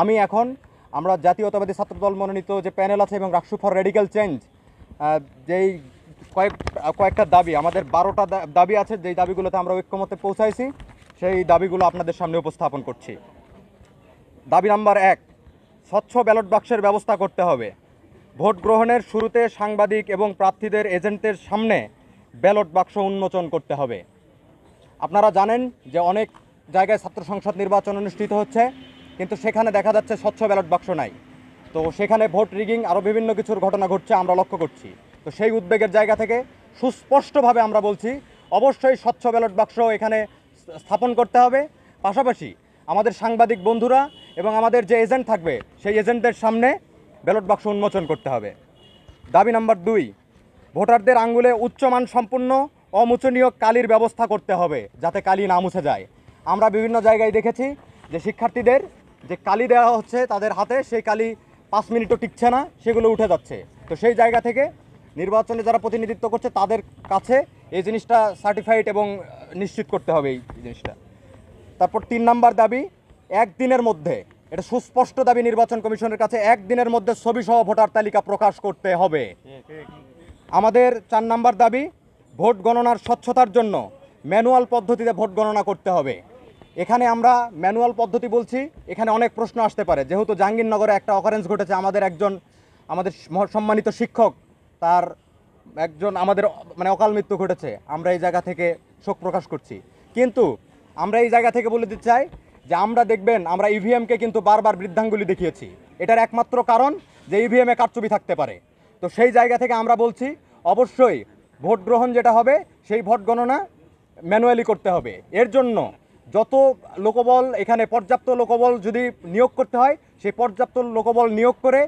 আমি এখন আমরা জাতীয়তাবাদী ছাত্রদল মনোনীত যে প্যানেল আছে এবং রাকসু ফর রেডিক্যাল চেঞ্জ যেই কয়েক, কয়েকটা দাবি, আমাদের বারোটা দাবি আছে, যেই দাবিগুলোতে আমরা ঐক্যমতে পৌঁছাইছি, সেই দাবিগুলো আপনাদের সামনে উপস্থাপন করছি। দাবি নাম্বার এক, স্বচ্ছ ব্যালট বাক্সের ব্যবস্থা করতে হবে। ভোট গ্রহণের শুরুতে সাংবাদিক এবং প্রার্থীদের এজেন্টের সামনে ব্যালট বাক্স উন্মোচন করতে হবে। আপনারা জানেন যে অনেক জায়গায় ছাত্র সংসদ নির্বাচন অনুষ্ঠিত হচ্ছে। কিন্তু সেখানে দেখা যাচ্ছে স্বচ্ছ ব্যালট বাক্স নাই। তো সেখানে ভোট রিগিং আরও বিভিন্ন কিছুর ঘটনা ঘটছে, আমরা লক্ষ্য করছি। তো সেই উদ্বেগের জায়গা থেকে সুস্পষ্টভাবে আমরা বলছি, অবশ্যই স্বচ্ছ ব্যালট বাক্স এখানে স্থাপন করতে হবে। পাশাপাশি আমাদের সাংবাদিক বন্ধুরা এবং আমাদের যে এজেন্ট থাকবে, সেই এজেন্টদের সামনে ব্যালট বাক্স উন্মোচন করতে হবে। দাবি নাম্বার দুই, ভোটারদের আঙ্গুলে উচ্চমান সম্পূর্ণ, অমোচনীয় কালির ব্যবস্থা করতে হবে, যাতে কালি না মুছে যায়। আমরা বিভিন্ন জায়গায় দেখেছি যে শিক্ষার্থীদের যে কালি দেওয়া হচ্ছে তাদের হাতে, সেই কালি পাঁচ মিনিটও টিকছে না, সেগুলো উঠে যাচ্ছে। তো সেই জায়গা থেকে নির্বাচনে যারা প্রতিনিধিত্ব করছে তাদের কাছে এই জিনিসটা সার্টিফাইড এবং নিশ্চিত করতে হবে এই জিনিসটা। তারপর তিন নাম্বার দাবি, একদিনের মধ্যে, এটা সুস্পষ্ট দাবি নির্বাচন কমিশনের কাছে, একদিনের মধ্যে ছবিসহ ভোটার তালিকা প্রকাশ করতে হবে। আমাদের চার নাম্বার দাবি, ভোট গণনার স্বচ্ছতার জন্য ম্যানুয়াল পদ্ধতিতে ভোট গণনা করতে হবে। এখানে আমরা ম্যানুয়াল পদ্ধতি বলছি, এখানে অনেক প্রশ্ন আসতে পারে। যেহেতু জাহাঙ্গীরনগরে একটা অকারেন্স ঘটেছে, আমাদের একজন, আমাদের সম্মানিত শিক্ষক, তার একজন, আমাদের মানে অকাল মৃত্যু ঘটেছে। আমরা এই জায়গা থেকে শোক প্রকাশ করছি। কিন্তু আমরা এই জায়গা থেকে বলে দিতে চাই যে আমরা দেখবেন, আমরা ইভিএমকে কিন্তু বারবার বৃদ্ধাঙ্গুলি দেখিয়েছি। এটার একমাত্র কারণ যে ইভিএমে কারচুপি থাকতে পারে। তো সেই জায়গা থেকে আমরা বলছি, অবশ্যই ভোট গ্রহণ যেটা হবে, সেই ভোট গণনা ম্যানুয়ালি করতে হবে। এর জন্য যত লোকবল এখানে পর্যাপ্ত লোকবল যদি নিয়োগ করতে হয়, সেই পর্যাপ্ত লোকবল নিয়োগ করে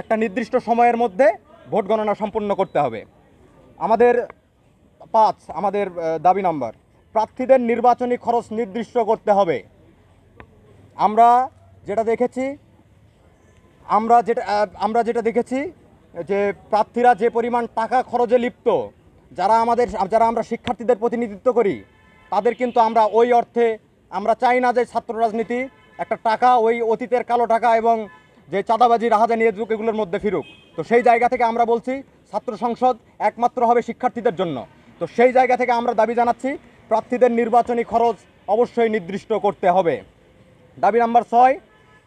একটা নির্দিষ্ট সময়ের মধ্যে ভোট গণনা সম্পূর্ণ করতে হবে। আমাদের পাঁচ, আমাদের দাবি নাম্বার। প্রার্থীদের নির্বাচনী খরচ নির্দিষ্ট করতে হবে। আমরা যেটা দেখেছি, আমরা যেটা আমরা যেটা দেখেছি যে প্রার্থীরা যে পরিমাণ টাকা খরচে লিপ্ত, যারা আমাদের, যারা আমরা শিক্ষার্থীদের প্রতিনিধিত্ব করি তাদের কিন্তু আমরা ওই অর্থে, আমরা চাই না যে ছাত্র রাজনীতি একটা টাকা, ওই অতীতের কালো টাকা এবং যে চাঁদাবাজি রাহাজা নিয়ে যুগ এগুলোর মধ্যে ফিরুক। তো সেই জায়গা থেকে আমরা বলছি, ছাত্র সংসদ একমাত্র হবে শিক্ষার্থীদের জন্য। তো সেই জায়গা থেকে আমরা দাবি জানাচ্ছি, প্রার্থীদের নির্বাচনী খরচ অবশ্যই নির্দিষ্ট করতে হবে। দাবি নাম্বার ছয়,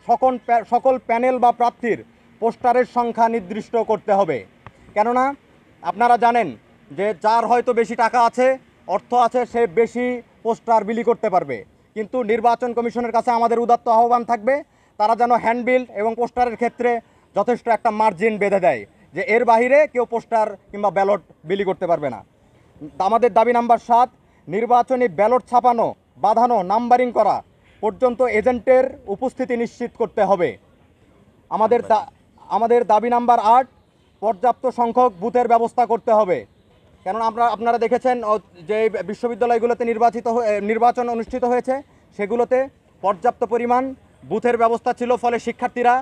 সকল সকল প্যানেল বা প্রার্থীর পোস্টারের সংখ্যা নির্দিষ্ট করতে হবে। কেননা, আপনারা জানেন যে যার হয়তো বেশি টাকা আছে অর্থ আছে সে বেশি পোস্টার বিলি করতে পারবে। কিন্তু নির্বাচন কমিশনের কাছে আমাদের উদাত্ত আহ্বান থাকবে, তারা যেন হ্যান্ডবিল এবং পোস্টারের ক্ষেত্রে যথেষ্ট একটা মার্জিন বেঁধে দেয়, যে এর বাইরে কেউ পোস্টার কিংবা ব্যালট বিলি করতে পারবে না। আমাদের দাবি নাম্বার সাত, নির্বাচনী ব্যালট ছাপানো, বাঁধানো, নাম্বারিং করা পর্যন্ত এজেন্টের উপস্থিতি নিশ্চিত করতে হবে। আমাদের আমাদের দাবি নাম্বার আট, পর্যাপ্ত সংখ্যক বুথের ব্যবস্থা করতে হবে। কেননা আমরা, আপনারা দেখেছেন যে বিশ্ববিদ্যালয়গুলোতে নির্বাচিত নির্বাচন অনুষ্ঠিত হয়েছে, সেগুলোতে পর্যাপ্ত পরিমাণ বুথের ব্যবস্থা ছিল, ফলে শিক্ষার্থীরা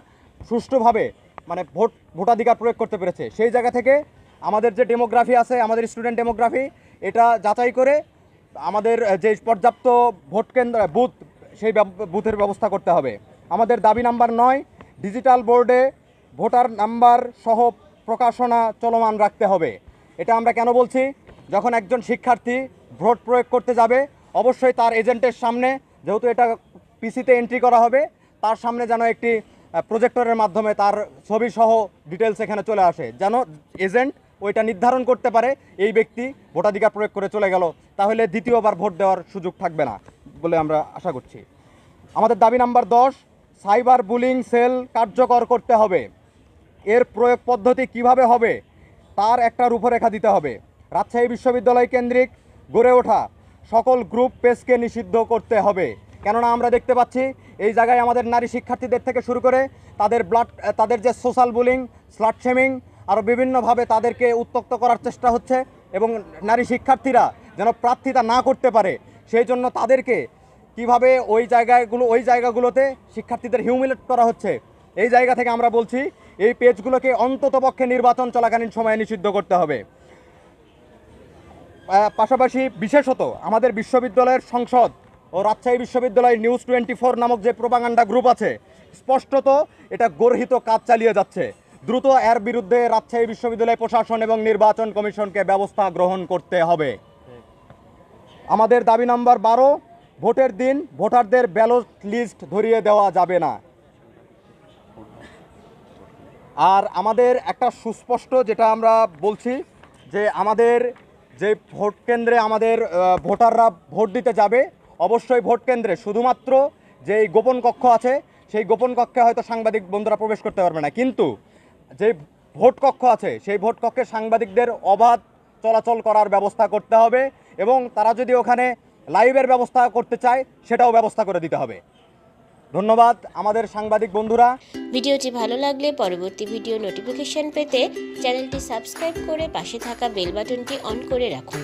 সুষ্ঠুভাবে মানে ভোট, ভোটাধিকার প্রয়োগ করতে পেরেছে। সেই জায়গা থেকে আমাদের যে ডেমোগ্রাফি আছে, আমাদের স্টুডেন্ট ডেমোগ্রাফি, এটা যাচাই করে আমাদের যে পর্যাপ্ত ভোট কেন্দ্র বুথ, সেই বুথের ব্যবস্থা করতে হবে। আমাদের দাবি নাম্বার নয়, ডিজিটাল বোর্ডে ভোটার নাম্বার সহ প্রকাশনা চলমান রাখতে হবে। এটা আমরা কেন বলছি? যখন একজন শিক্ষার্থী ভোট প্রয়োগ করতে যাবে, অবশ্যই তার এজেন্টের সামনে, যেহেতু এটা পিসিতে এন্ট্রি করা হবে, তার সামনে যেন একটি প্রজেক্টরের মাধ্যমে তার ছবি সহ ডিটেলস এখানে চলে আসে। যেন এজেন্ট ওইটা নির্ধারণ করতে পারে, এই ব্যক্তি ভোটাধিকার প্রয়োগ করে চলে গেল, তাহলে দ্বিতীয়বার ভোট দেওয়ার সুযোগ থাকবে না বলে আমরা আশা করছি। আমাদের দাবি নাম্বার দশ, সাইবার বুলিং সেল কার্যকর করতে হবে। এর প্রয়োগ পদ্ধতি কীভাবে হবে? তার একটা রূপরেখা দিতে হবে। রাজশাহী বিশ্ববিদ্যালয় কেন্দ্রিক গড়ে ওঠা সকল গ্রুপ পেজকে নিষিদ্ধ করতে হবে। কেননা আমরা দেখতে পাচ্ছি, এই জায়গায় আমাদের নারী শিক্ষার্থীদের থেকে শুরু করে তাদের ব্লাড তাদের যে সোশ্যাল বুলিং স্লাট শেমিং আরও বিভিন্নভাবে তাদেরকে উত্তক্ত করার চেষ্টা হচ্ছে এবং নারী শিক্ষার্থীরা যেন প্রার্থিতা না করতে পারে, সেই জন্য তাদেরকে কীভাবে ওই জায়গাগুলো, ওই জায়গাগুলোতে শিক্ষার্থীদের হিউমিলেট করা হচ্ছে, এই জায়গা থেকে আমরা বলছি এই পেজগুলোকে অন্ততপক্ষে নির্বাচন চলাকালীন সময়ে নিষিদ্ধ করতে হবে। পাশাপাশি বিশেষত আমাদের বিশ্ববিদ্যালয়ের সংসদ ও রাজশাহী বিশ্ববিদ্যালয় নিউজ টোয়েন্টি ফোর নামক যে প্রোপাগান্ডা গ্রুপ আছে, স্পষ্টত এটা গর্হিত কাজ চালিয়ে যাচ্ছে। দ্রুত এর বিরুদ্ধে রাজশাহী বিশ্ববিদ্যালয় প্রশাসন এবং নির্বাচন কমিশনকে ব্যবস্থা গ্রহণ করতে হবে। আমাদের দাবি নাম্বার বারো, ভোটের দিন ভোটারদের ব্যালট লিস্ট ধরিয়ে দেওয়া যাবে না। আর আমাদের একটা সুস্পষ্ট যেটা আমরা বলছি যে আমাদের যে ভোট কেন্দ্রে আমাদের ভোটাররা ভোট দিতে যাবে, অবশ্যই ভোট কেন্দ্রে। শুধুমাত্র যেই গোপন কক্ষ আছে, সেই গোপন কক্ষে হয়তো সাংবাদিক বন্ধুরা প্রবেশ করতে পারবে না। কিন্তু যে ভোট কক্ষ আছে, সেই ভোট কক্ষে সাংবাদিকদের অবাধ চলাচল করার ব্যবস্থা করতে হবে এবং তারা যদি ওখানে লাইভের ব্যবস্থা করতে চায়, সেটাও ব্যবস্থা করে দিতে হবে। ধন্যবাদ আমাদের সাংবাদিক বন্ধুরা। ভিডিওটি ভালো লাগলে পরবর্তী ভিডিও নোটিফিকেশন পেতে চ্যানেলটি সাবস্ক্রাইব করে পাশে থাকা বেল বাটনটি অন করে রাখুন।